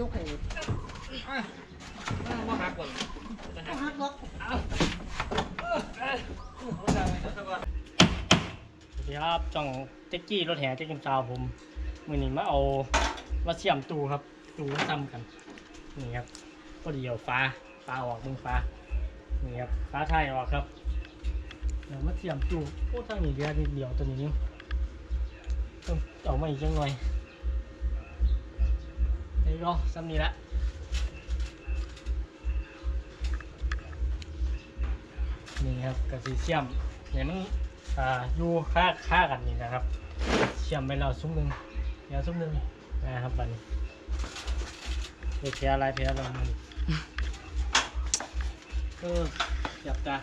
ยกให้ว่าหักก่อนบ่ฮักดอกสวัสดีครับจ่องเจ๊กกี้รถแห่เจ๊กกิมซาวผมมือนี้มาเอามาเชื่อมตูครับ ตูซ้ำกันนี่ครับพอดีเอาฟ้าฟ้าออกมึงฟ้านี่ครับฟ้าไทยออกครับเดี๋ยวมาเชื่อมตูโอ้ทั้งนี้เดียวนิดเดียวตัวนี้ต้องเอามาอีกจังหน่อย นี่ก็ซ้ำนี้ละนี่ครับกระสีเชื่อมเนี่ยมันอ่าอยู่ค่าค่ากันนี่นะครับ เชื่อมไปแล้วซุ้มหนึ่งเดี๋ยวซุ้มหนึ่งนะครับบันี้เดี๋ยวแชร์อะไรแชร์อะไรมันเออจับตา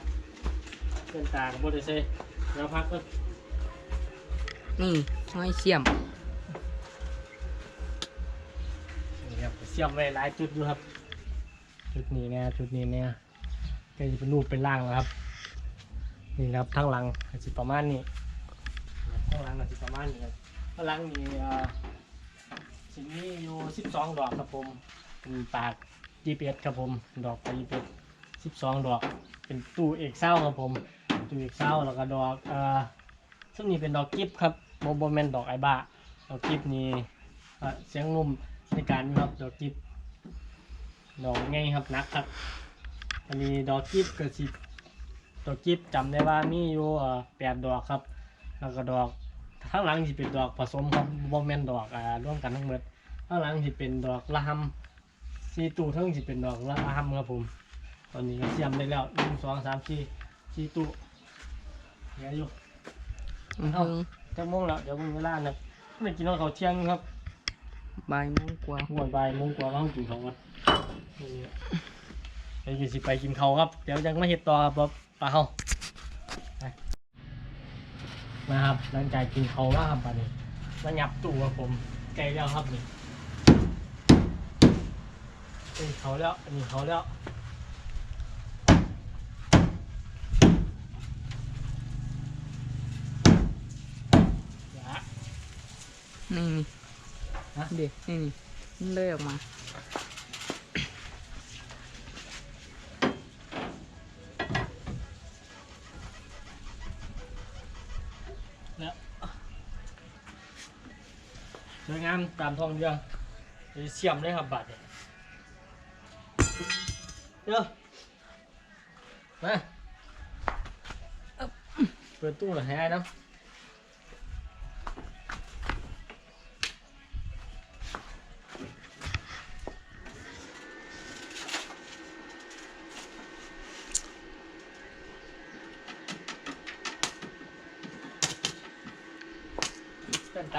เส้นตากับโบเดเซ่แล้วพักก็นี่ห้อยเสียม นี่ครับเชื่อมไว้หลายจุดอยู่ครับ จุดนี้เนี่ยจุดนี้เนี่ยก็จะเป็นรูปเป็นร่างแล้วครับ นี่ครับทั้งหลังอาจจะประมาณนี้ทั้งหลังอาจจะประมาณนี้ครับทั้งหลังมีเอ่อสิ่งนี้อยู่12ดอกครับผมเป็นปาก GPS ครับผม ดอกไป GPS 12ดอก เป็นตู้เอกเศร้าครับผมตู้เอกเศร้าแล้วก็ดอกเอ่อซึ่งนี่เป็นดอกกิฟครับโมโบแมนดอกไอบ้าดอกกิฟนี่เอ่อเสียงนุ่ม ในการอยู่ครับดอกกิฟดอกไงครับนักครับอันนี้ดอกกิฟก็สิดอกกิฟจำได้ว่ามีอยู่เอ่อแปดดอกครับ แล้วก็ดอกข้างหลังที่เป็นดอกผสมครับบ่แม่นดอกอ่าร่วมกันทั้งหมดข้างหลังที่เป็นดอกละหำสี่ตู้ทั้งที่เป็นดอกละหำครับผมตอนนี้ก็เตรียมได้แล้วหนึ่งสองสามสี่สี่ตู้เหลืออยู่มันเอ้าเพิ่งจะโมงแล้วเดี๋ยวมึงเวลานะไม่กินข้าวเขาวเที่ยงครับ บ่ายโมงกว่าหัวบ่ายโมงกว่าก็ต้องกินข้าวกันนี่ไปกินสิไปกินข้าวครับ เดี๋ยวยังไม่เห็ดต่อครับบ่ปลาเฮานะครับหลังจากกินเขาว่าครับบัดนี้มาหยับตู้ครับผมไกลแล้วครับนี่เอ้ยเขาแล้วอันนี้เขาแล้วอย่านี่นี่ฮะ เด็กนี่นี่มันเลยออกมา แล้วสวยงามตามทองเรืองเดี๋ยวเสียมเลยครับบัดเนี่ยเดี๋ยวมาเปิดตู้หน่อยให้ได้นะ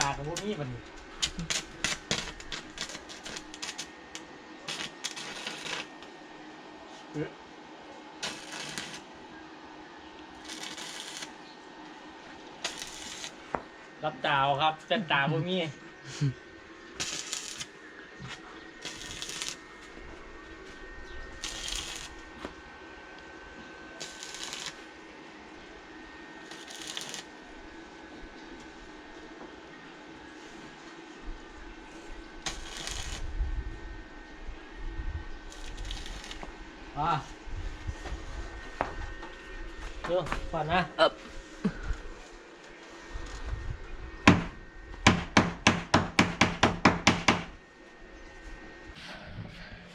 าของพวกนี้มันรับดาวครับเส้นตาพวกนี้ อะเดี๋ยวก่อนนะเอ๊บ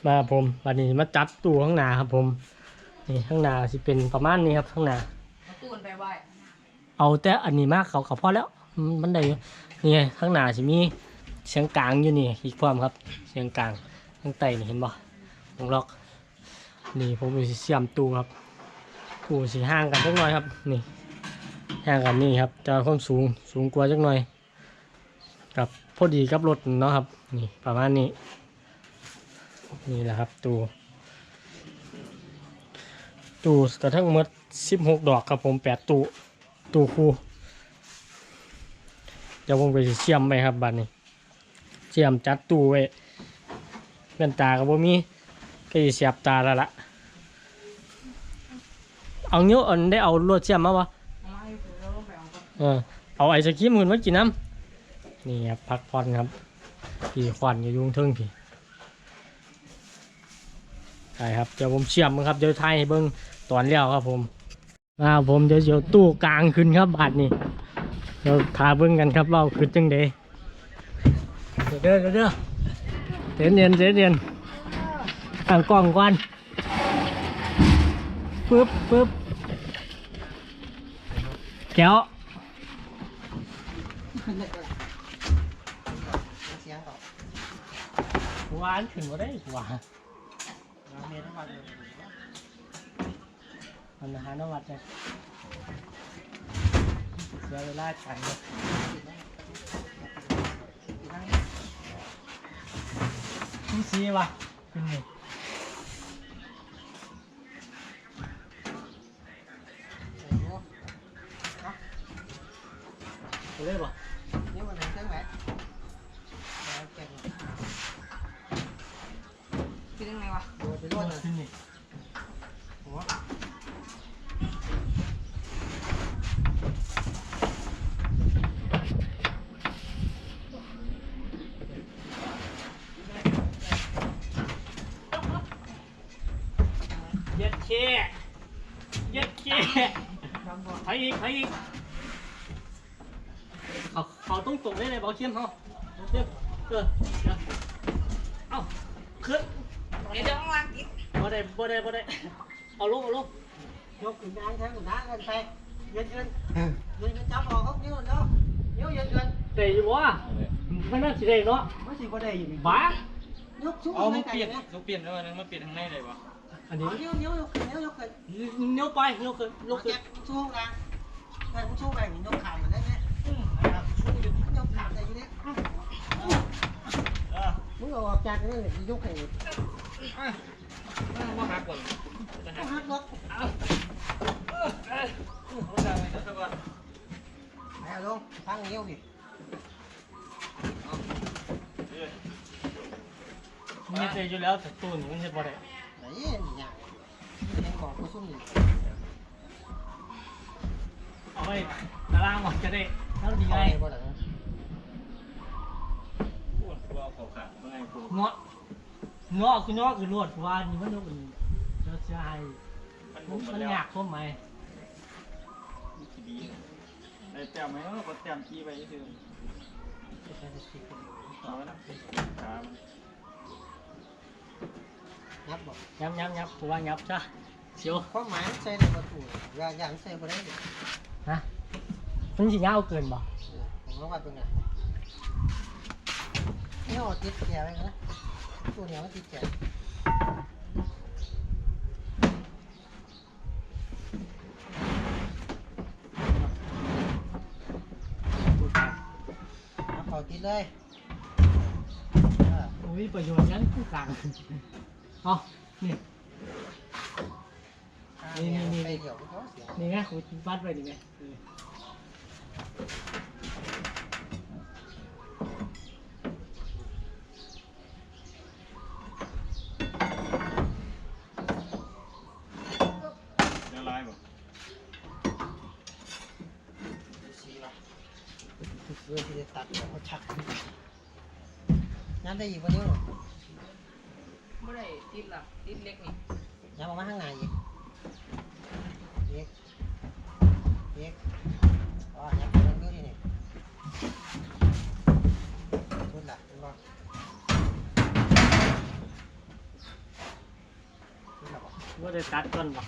มาครับผมวันนี้มาจัดตู้ข้างหน้าครับผมนี่ข้างหน้าสิเป็นประมาณนี้ครับข้างหน้าเอาตู้ไปไหวเอาแต่อันนี้มากเขาเขาพอแล้วอืมมันได้อยู่นี่ไงข้างหน้าสิมีเสียงกลางอยู่นี่อีกความครับ เสียงกลางข้างใต้นี่เห็นบ่ตรงล็อก นี่ผมสิเสียมตู้ครับตู้สิห่างกันจักหน่อยครับ นี่ห่างกันนี่ครับจะความสูงสูงกว่าจักหน่อย กับพอดีกับรถเนาะครับ นี่ประมาณนี้ นี่แหละครับตู้ตู้กระทั่งหมด16ดอกครับผม8ตู้ตู้คู่เดี๋ยวผมไปเชื่อมไปครับบัดนี้เชื่อมจัดตู้ไว้เป็นตากับบ่มี ก็สิเสียบตาแล้วล่ะ เอาเงี้ยอันได้เอาลวดเชื่อมมาวะเออเอาไอศครีมมืนมากินน้ำนี่ครับพักผ่อนครับพี่ควันอยู่ยุงเทิงพี่ได้ครับเดี๋ยวผมเชื่อมครับเดี๋ยวทายให้เบิ้งตอนเลี้ยวครับผมอ่าผมเดี๋ยวเดี๋ยวตู้กลางขึ้นครับบาทนี้เดี๋ยวทาเบิ้งกันครับว่าขึ้นจังเดเดี๋ยวเด้อเดี๋ยวเด้อเสียเรียนเสียเรียน ตั้งกล้องก่อนปึ๊บปึ๊บแก้วเสียงต่อหวานขึ้นมาได้หวานน้ำเมียทั้งวันเลยมันอาหารนวัดเลยเสียเวลากันเลยทุกสีวะขึ้นนี่ไปเลยป่ะนี่มันเป็นเครื่องไหนเก่งคิดยังไงวะโดนไปรวดเลย ขึ้นนี่ หัว เย็ดเช่เย็ดเช่ ดำบ่ ไปอีกไปอีกเขาเขาต้องตรงได้ เลยเบาเชียมเขาเชียมเออเดี๋ยวเอ้าขึ้นเดี๋ยวจะมากินบ่ได้บ่ได้บ่ได้เอาลงเอาลงยกขึ้นด้านแทงขึ้นด้านกันไปยืนยืนยืนจับออกครับนิ้วเนาะนิ้วยืนยืนเตะอยู่วะไม่น่าสิได้เนาะไม่สิบ่ได้อยู่บ้ายกชุ่มเอาไม่มาไกลเปลี่ยนนะเขาเปลี่ยนแล้วอันนั้นมาเปลี่ยนทางในเลยวะอันนี้นิ้วนิ้วยกขึ้นนิ้วยกขึ้นนิ้วไปนิ้วขึ้นยนิ้วกขึ้ขึ้นนช่วงกลางเงินช่วงกลางยกขาเหมือนได้ไห มยกขาแต่อยู่นี่มึงออกจากนี่ยกให้มาหาก่อนต้องหักรถเขาจะไปสักวันเอาลงฟังนิ้วดิมีเตะอยู่แล้วแต่ตูนมันจะบ่ได้ไหนเนี่ยยังบอกกูซุ่มอยู่เอาไปตารางหมดจะได้เท่าดีไง ดว่าขอขาดว่าไงกูเงาะเงาะคือเงาะคือรวดว่านี่มันต้องเป็นเราเสียหายมันมันหมดมันแล้วยากเข้าไหมดีได้แต้มไหมเนาะก็แต้มจี้ไปคือเอาละครับยับบอกยับยับยับกูว่ายับจ้ะเสียวความหมายใส่ในประตูอย่าอย่าใส่บ่ได้ฮะมันสิยาวเกินบ่ผมว่าเป็นไงนี่ เอาติดแกไว้นะตัวเนี้ยมันติดแกเอาเขาติดเลยโอ้ยประโยชน์งั้นกูกลางเอานี่นี่นี่นี่ไปเดี๋ยวเขาเสียนี่ไงกูบัดไว้ดิไงเออ เดี๋ยวไล่บ่ สีว่ะเพื่อที่จะตัดของเขาชักยัน ได้อีกวันนี้ไม่ได้ติดหลักติดเล็กนี่ยันออกมาข้างในอีกอีกอีกอ๋อยันไปแล้วนี่นี่ชุดละชุดละชุดละบ่ว่าได้ตัดก่อนบ่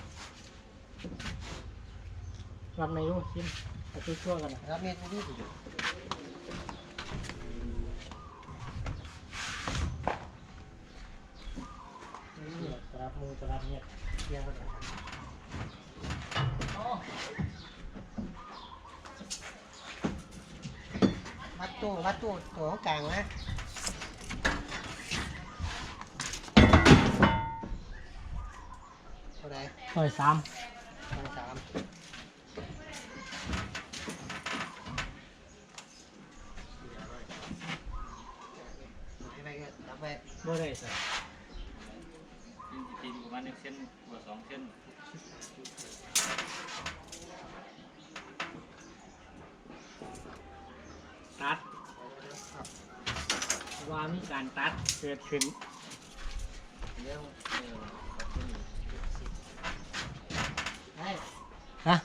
รับในรูชิมไปช่วยๆกันนะรับเม็ดนี่ดิ นี่จะรับมือจะรับ เนี่ยเรียงกันอ๋อวัดตู้วัดตู้ตัวกลางนะเท่าไหร่ต่อยสามพันสามไปก็รับไปบ่ได้สิ ตีนตีนประมาณหนึ่งเส้นกว่าสองเส้นตัดว่ามีการตัดเกิดขึ้นเดี๋ยวเออขอบคุณสิได้ฮะ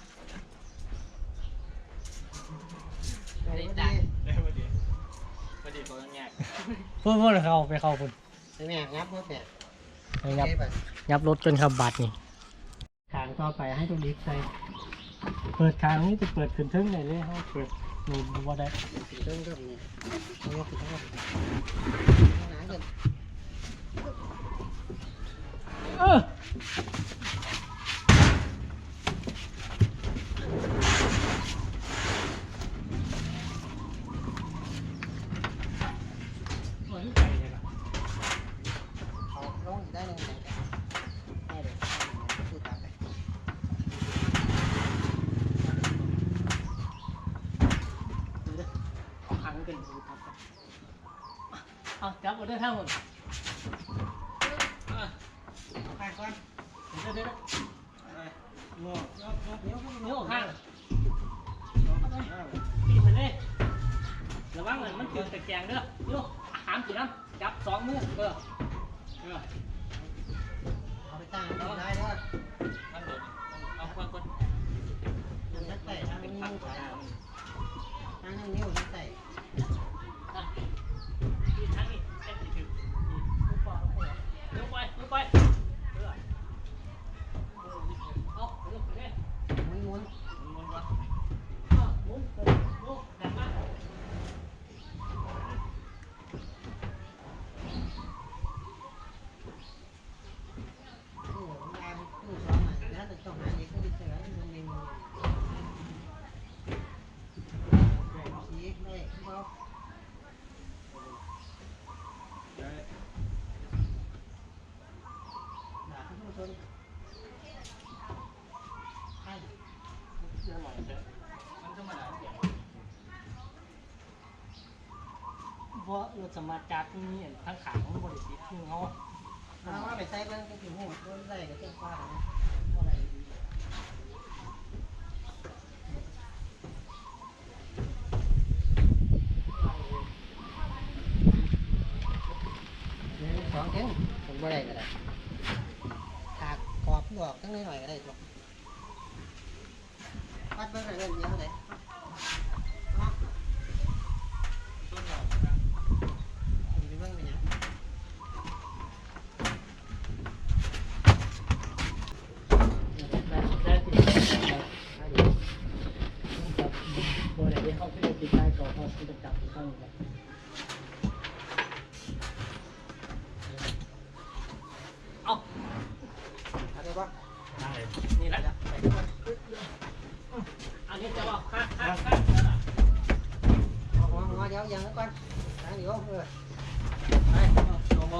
ได้ดีได้พอดีพอดีเขาต้องแยกพูดพูดเข้าไปเข้าพูดใช่ไหมงับรถเนี่ยไปยับโอเคป่ะ ยับรถจนขับบัตรนี่ทางต่อไปให้ตรงนี้ใส่เปิดทางนี้จะเปิดขึ้นทึ่งไหนเลยเขาเปิดนี่บ่ได้เริ่มเริ่มเนี่ยเอายกขึ้นทั้งหมดหนาเกินเออ เอาลงอีกได้หนึ่งได้เลยพูดตามไป เอาขังกันดูครับ เอาจับเอาได้ทั้งหมดไปก่อนเดี๋ยวเดี๋ยวงอเดี๋ยวพูดเดี๋ยวข้างเปีไปเลยระวังเลยมันเกิดตะแกรงเด้อโยหามกี่น้ำจับสองมือเออเอออาไปตั้งเอาได้เด้อท่านโดดเอาควรคนมันจะใส่ทางนิ้วใส่ทางนิ้วจะใส่ อะที่ทางนี้เส้นที่ถึงนี่ลูกปอลูกปอเลี้ยวไปเลี้ยวไปเออเอาเลี้ยวไปเลย ม้วนม้วน มันวะ เอาหมุนไปโยกดันมา ตู้งานตู้สองอะแล้วแต่ต้องหาเด็กก็ดิเสือมันมีมือชี้ได้เขาด่าทุกคนใช่ เชื่อหน่อยเถอะ มันก็มาหลายเสียง เพราะเราสมาจากรนี้อันข้งขาของบริษัทที่เขาถ้าว่าไปใส่เบิ้งก็ถึงหูต้นไรก็เจ้าฟ้านะเท่าไรสองเท่งผมบ่ได้ก็ได้ถากกรอบออกตั้งหน่อยก็ได้ตัววัดเบิ้งอะไรเรื่องเดียวเลยต้นหอม ผมไปเบิ้งไปเนี่ย ได้ได้ติดได้ดีครับบริษัทเขาที่ติดได้ก็เขาจะจับข้างนี้ เอา เอาได้ปะ ได้เลย นี่แหละ ไปดูก่อน อันนี้จะบอกข้างข้างข้าง เอาหัวหัวเดี๋ยวยังก่อนทางเดี๋ยวเออ ไปลงโม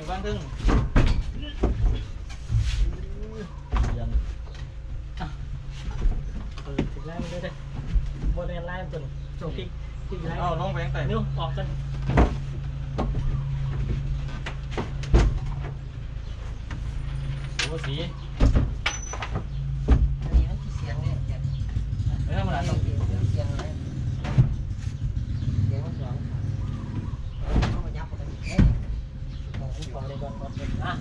ต้องฟังคนหรือฟังทึ่งยันเออถึงแล้วไม่ได้บริเวณไล่จนจงพลิกพลิกไล่เอาลงไปยังไงนิ้วออกกัน โอ้สี อันนี้มันคือเสียงเนี่ยเสียง ไม่ธรรมดา เสี ต้ ย อง ง เสียงเสียงอะไรเสียงมันสองเอามายับกันเอ๊ะ ของผู้ฟังในก่อนก่อนอะ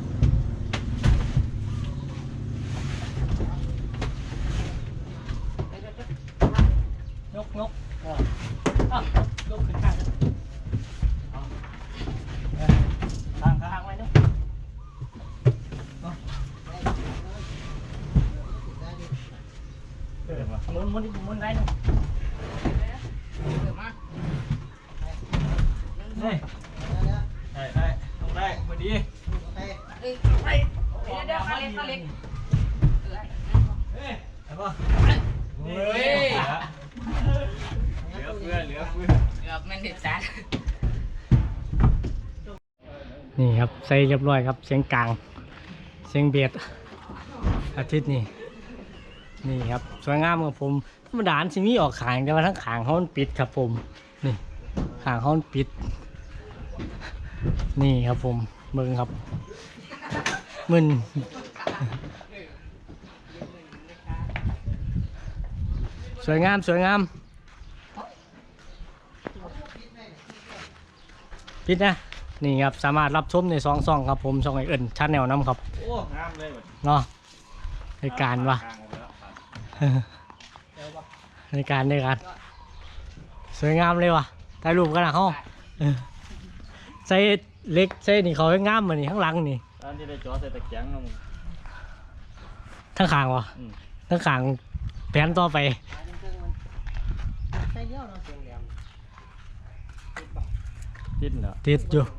ยกยกอะอะยกขึ้นข้าง ทาง ทางไว้นู้น เกิดมา หมุนหมุนหมุนไล่นู้น เดี๋ยวมา เฮ้ยได้ได้ต้องได้พอดี เอ้ยไปเดี๋ยวเดี๋ยวขาเล็กขาเล็กเออ เฮ้ยเห็นป่ะ เฮ้ เฮ้ ย ยเหลือเฟือเหลือเฟือ เกือบแมันเด็ดจัด นี่ครับ ใส่เรียบร้อยครับ เสียงกลาง เสียงเบียดอาทิตย์นี้นี่ครับสวยงามครับผมธรรมดานสิมีออกขางแต่ว่าทั้งขางเขาปิดครับผม นี่ขางเขาปิด นี่ครับผมเบิ่งครับมึนสวยงามสวยงามปิดนะ นี่ครับสามารถรับชมในสองซองครับผมช่องไอเอิญชาแนลน้ำครับโอ้งามเลยว่ะเนาะในการวะกลางออกแล้วครับเดี๋ยวบอกในการในการสวยงามเลยวะถ่ายรูปกันนะเขาเออใส่เล็กใส่นี่เขาให้งามมานี่ข้างหลังนี่ตอนที่ได้จอใส่ตะเกียงเนาะมึงทั้งขางวะอืมทั้งขางแผนต่อไปหาเครื่องมันใส่เลี้ยวเนาะเสียงแหลมติดบอกติดเหรอติดอยู่บ่ถึง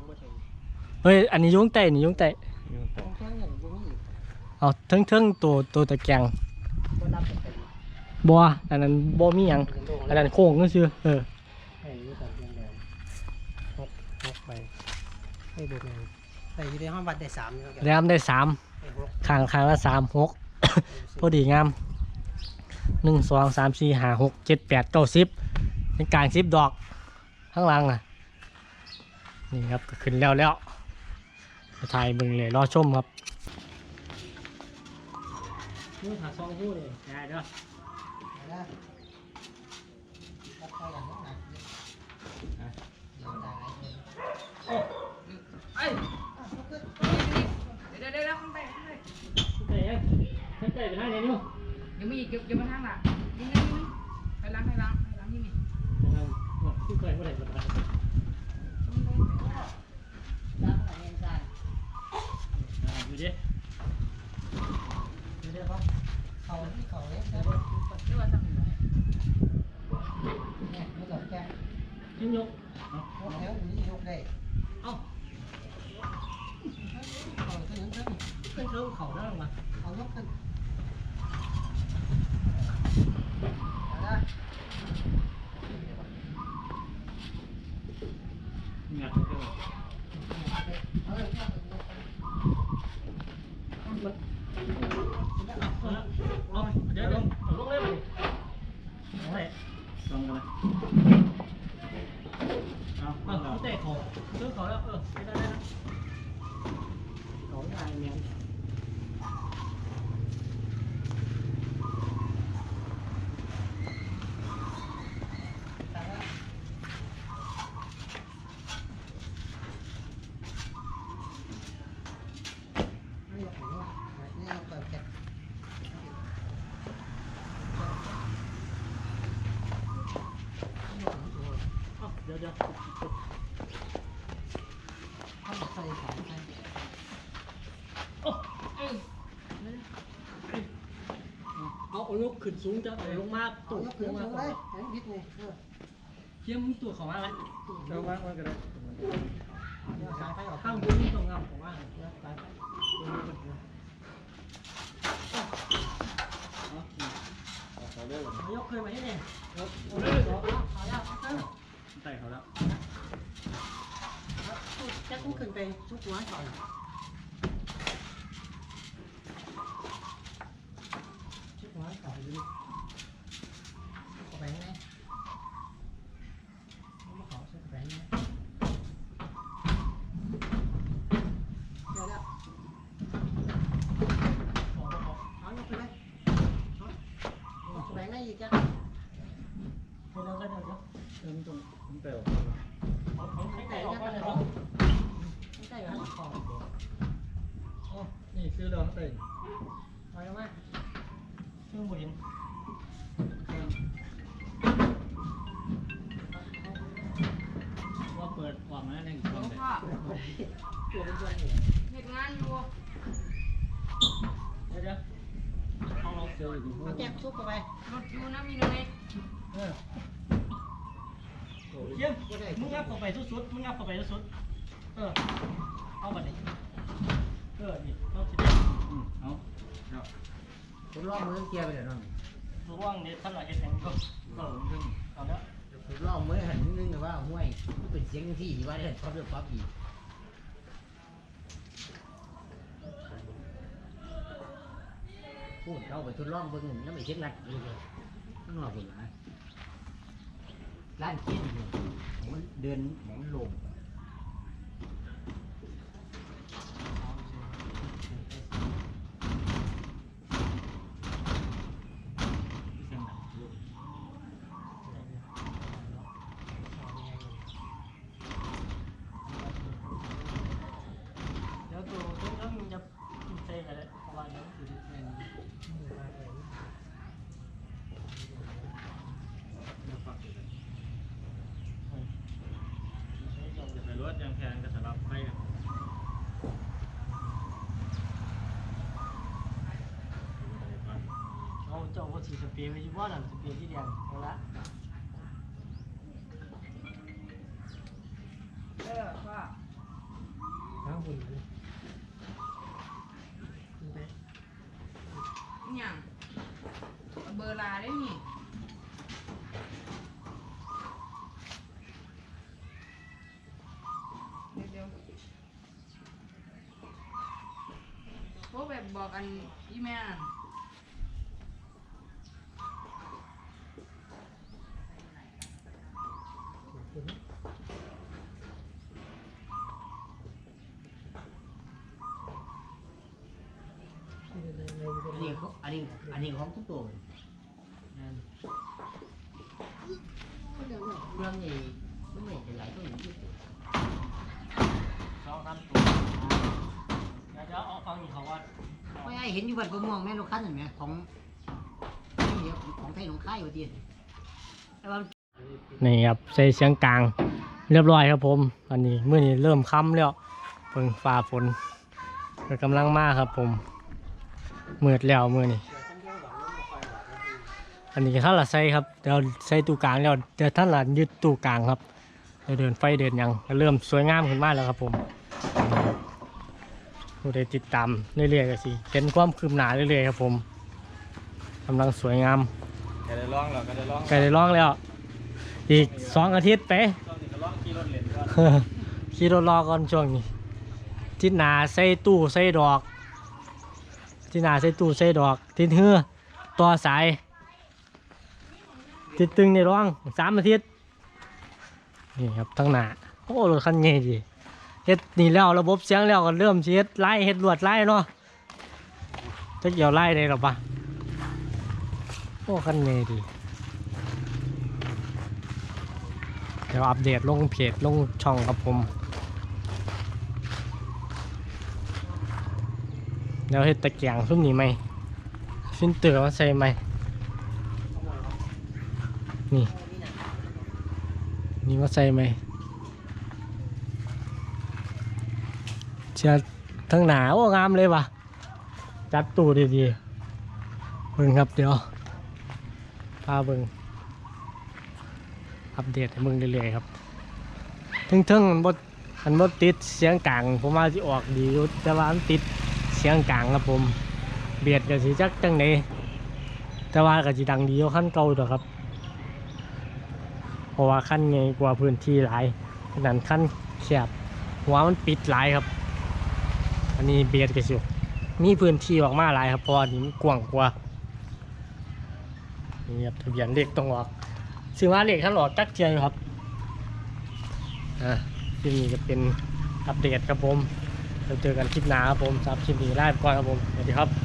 เฮ้ย อันนี้ยุ้งไตนี่ยุ้งไตอยู่ตรงเครื่องอย่างบ่มีอีกเอาทั้งทั้งตัวตัวตะแกรงบ่รับเป็นบัวอันนั้นบัมีหยังเป็นโดงอันนั้นโค้งก็คือเออให้อยู่ตามเสียงแหลมฮกฮกไปให้บ่แม่นใส่อยู่ในห้องบัดได้3นี่แล้วกันแรมได้สามให้ฮกขางขางละสามหกพอดีงามหนึ่งสองสามสี่ห้าหกเจ็ดแปดเก้าสิบเป็นกลางสิบดอกข้างหล่างน่ะนี่ครับก็ขึ้นแล้วแล้วจะ ถ่ายเบึงเลยรอชมครับนี่หาซองหู้เลยได้เด้อได้รับไปอย่างนั้นนะเอาได้เออเอ้ยอะยกขึ้นเดี๋ยวเดี๋ยวเดี๋ยวขึ้นไปขึ้นไปใส่ยังใส่ไปทางไหนนิ้วยังมีอีกเก็บเก็บมาทางหลังนี่นี่นี่ไปล้างไปล้างไปล้างนี่นี่ที่เคยไม่ได้กดดันรับไปเรียนกัน ดูดิ เดี๋ยวครับเขาที่เขาเนี่ยเดี๋ยว เรียกว่าทำอยู่ไหน เนี่ยไม่ต้องแก้ ทิ้งยก ยกแล้วนี่ยกได้ เอ้า เขาขึ้นขึ้น ขึ้นเริ่มเข่าได้หรอวะ เอายกขึ้นเอาละ งัดเครื่อง เอาเลยเอาเลย เอาเดี๋ยวลงเอาลงเลยไปโอ้ย ลองกันเลยเอา เอา เอา เตะเขาซื้อเขาแล้วเออไม่ได้ได้นะเขาไม่ได้เมีย ไม่ยกหัวนี่ยกแบบแกะ เอาเดี๋ยวเดี๋ยวเอาใส่สายใส่โอ้เอ้ยเอาเอาลูกขึ้นสูงจะเอาลงมาตุ่ยกขึ้นลงมาสูงเลยเห็นบิดนี่เยี่ยมตัวเขามาไหมเอาวาก็ได้เอาสายไฟออกข้างบนนี่ตรงงามของว่าสายไฟเขาเด้อเอายกเคยมาให้เนี่ยเอาเลยเอาเอาเอา ใส่เขาแล้วจะกูขึ้นไปชุกหัวก่อนชุกหัวก่อนดูเอาไปไหนเอามาขอชุกไปไหนเดี๋ยวแล้วเอายกไปเลยเอาไปไหนอีกจ้ะ เดี๋ยวเดี๋ยวเดี๋ยวเดี๋ยว เติมต รงผมเติมเอาเอาให้ไก่ออกมาเลยครับไม่ใช่เหรอขออ๋อนี่คือเราเติมไปแล้วมั้ยเครื่องบรินว่าเปิดวางแล้วในหลช่องวงเลยพ่อตัวเป็นตัวเองเฮ็ดงานอยู่เดี๋ยวเดี๋ยวห้องเราเซลล์อยู่เอาแก้มซุปเข้าไปรถอยู่นะมีหน่อยเออเยี่ย มมึงงับเข้าไปสุดๆมึงงับเข้าไปสุดๆเออ เอาบัดนี้เออ นี่ต้องสิอืมเอาเอาผมลองมือเกียร์ไปเดี๋ยวน้องระวังเนี่ยท่านอะไรเห็นอย่างก็ก็เอาแล้วผมลองมือหันนิดนึงแต่ว่าห้วยมันเป็นเสียงที่ว่าได้ปั๊บเดือปั๊บอีกพูดเราไปทดลองเบิ่งแล้วไม่เช็ดรัดเลยต้องรอผมนะ ร้านกินมันเดินหมองลง เสียงดังลูก เไปอะ เอาเจ้าก็สีสเปรย์ไว้ที่บ้านอะสเปรย์ที่แดงเอาละเออพ่อทั้งหุ่นเลยอหย่างเบอร์ลาได้นี่เดี๋ยวพวกแบบบอกกันอีแม่น่ะ อันนี้เขา อันนี้อันนี้ของทุกตัวเลยเรื่องนี้มันไม่เป็นไรตัวนี้สองสามตัวเดี๋ยวจะเอาฟังอีกเขาว่าไม่ไอ้เห็นอยู่บัดประม่วงแม่ลูกค้าเห็นไหมของนี่ของไทยของค่ายว่าดีแต่ว่านี่ครับใส่เสียงกลาง เรียบร้อยครับผมอันนี้เมื่อนี้เริ่มค่ำแล้วเพิ่งฟ้าฝนก็กำลังมาครับผมมืดแล้วมื่อนี้ อันนี้ท่านละใส่ครับเดี๋ยวใส่ตู้กลางแล้วเดี๋ยวท่านละยึดตู้กลางครับเดี๋ยวเดินไฟเดินหยังก็เริ่มสวยงามขึ้นมาแล้วครับผมผู้ใดติดตามเรื่อยๆก็สิเห็นความคืบหน้าเรื่อยๆครับผมกำลังสวยงามก็ได้ร้องแล้วก็ได้ร้องใกล้ได้ร้องแล้ว อีกสองอาทิตย์ไปช่วงนี้ก็ร้องขี่รถเล่นก่อนขี่รถรอก่อนช่วงนี้ทิศหนาใส่ตู้ใส่ดอกทิศหนาใส่ตู้ใส่ดอกทิศเฮือต่อสาย ทิศตึงในร้องสามอาทิตย์นี่ครับทั้งหนาโอ้รถคันใหญ่ดีเฮ็ดนี่แล้วระบบเสียงแล้วก็เริ่มเฮ็ดไล่เฮ็ดลวดไล่เนาะจะเกี่ยวไล่ได้หรอปะโอ้คันใหญ่ดีเดี๋ยวอัปเดตลงเพจลงช่องครับผมเดี๋ยวเฮ็ดตะเกียงซุ้มนี้ไหมฟินเตอร์มาใส่ไหม นี่ นี่มาใส่ไหมเชียร์ทั้งหนาโอ้งามเลยวะจัดตู้ดีๆเบิ่งครับเดี๋ยวพาเบิ่งอัปเดตให้มึงเรื่อยๆครับถึงถึงๆมันบดมันบดติดเสียงกลางผมว่าที่ออกดีอยู่แต่ว่ามันติดเสียงกลางครับผม เบียดกับสีจักจังไดแต่ว่าก็สิดังดีกว่ขั้นเก่าตัวครับ ราะว่าขั้นใหญ่กว่าพื้นที่หลายขนาดขั้นแคบหัวมันปิดหลายครับ อันนี้เบียดกันสิมีพื้นที่ออกมาหลายครับเพราะอันนี้มันกว้างกว่านี่ครับทะเบียนเลขต้องออกซื้อมาเลขท่านหลอดจักเทียครับอ่าคลิปนี้จะเป็นอัปเดตครับผมเราเจอกันคลิปหน้าครับผมสำหรับคลิปนี้ไลฟ์ก่อนครับผมสวัสดีครับ